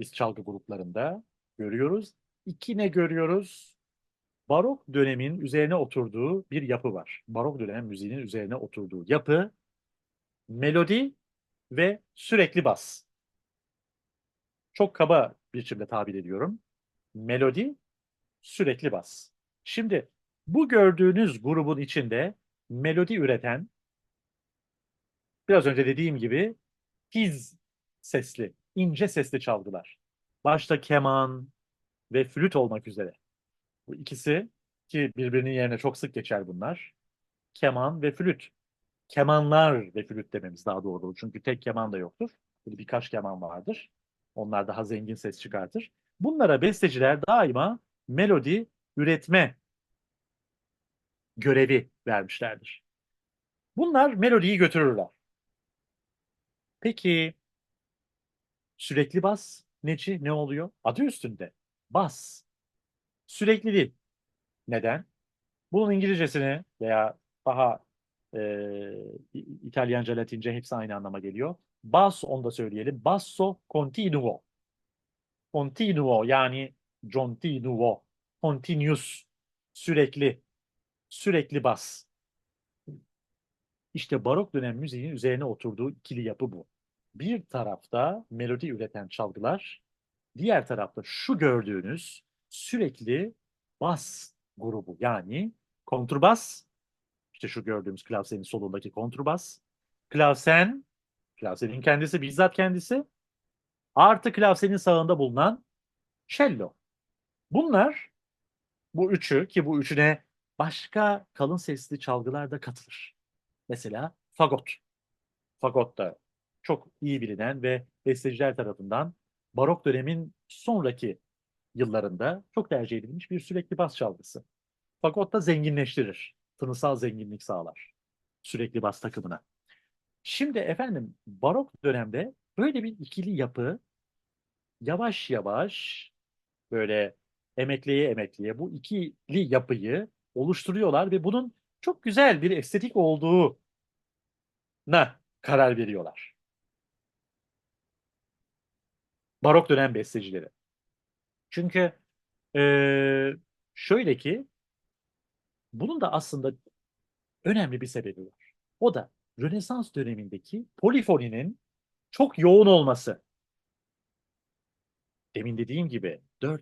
biz çalgı gruplarında görüyoruz. İki ne görüyoruz? Barok dönemin üzerine oturduğu bir yapı var. Barok dönem müziğinin üzerine oturduğu yapı melodi ve sürekli bas. Çok kaba biçimde tabir ediyorum. Melodi, sürekli bas. Şimdi bu gördüğünüz grubun içinde melodi üreten, biraz önce dediğim gibi tiz sesli, ince sesli çalgılar. Başta keman ve flüt olmak üzere. Bu ikisi ki birbirinin yerine çok sık geçer bunlar. Keman ve flüt. Kemanlar ve flüt dememiz daha doğru olur. Çünkü tek keman da yoktur. Böyle birkaç keman vardır. Onlar daha zengin ses çıkartır. Bunlara besteciler daima melodi üretme görevi vermişlerdir. Bunlar melodiyi götürürler. Peki sürekli bas neci ne oluyor? Adı üstünde. Bas. Sürekli değil. Neden? Bunun İngilizcesini veya daha e, İtalyanca, Latince hepsi aynı anlama geliyor. Basso onu da söyleyelim. Basso continuo. Continuo yani continuo. Continuous. Sürekli. Sürekli bas. İşte barok dönem müziğinin üzerine oturduğu ikili yapı bu. Bir tarafta melodi üreten çalgılar, diğer tarafta şu gördüğünüz sürekli bas grubu yani kontrbas, işte şu gördüğümüz klavsenin solundaki kontrbas, klavsen, klavsenin kendisi bizzat kendisi, artı klavsenin sağında bulunan cello. Bunlar bu üçü ki bu üçüne başka kalın sesli çalgılar da katılır. Mesela fagot. Fagot da çok iyi bilinen ve besteciler tarafından barok dönemin sonraki yıllarında çok tercih edilmiş bir sürekli bas çalgısı. Fagot da zenginleştirir. Tınısal zenginlik sağlar. Sürekli bas takımına. Şimdi efendim barok dönemde böyle bir ikili yapı yavaş yavaş böyle emekleye emekleye bu ikili yapıyı oluşturuyorlar ve bunun çok güzel bir estetik olduğuna karar veriyorlar. Barok dönem bestecileri. Çünkü eee, şöyle ki bunun da aslında önemli bir sebebi var. O da Rönesans dönemindeki polifoninin çok yoğun olması. Demin dediğim gibi dört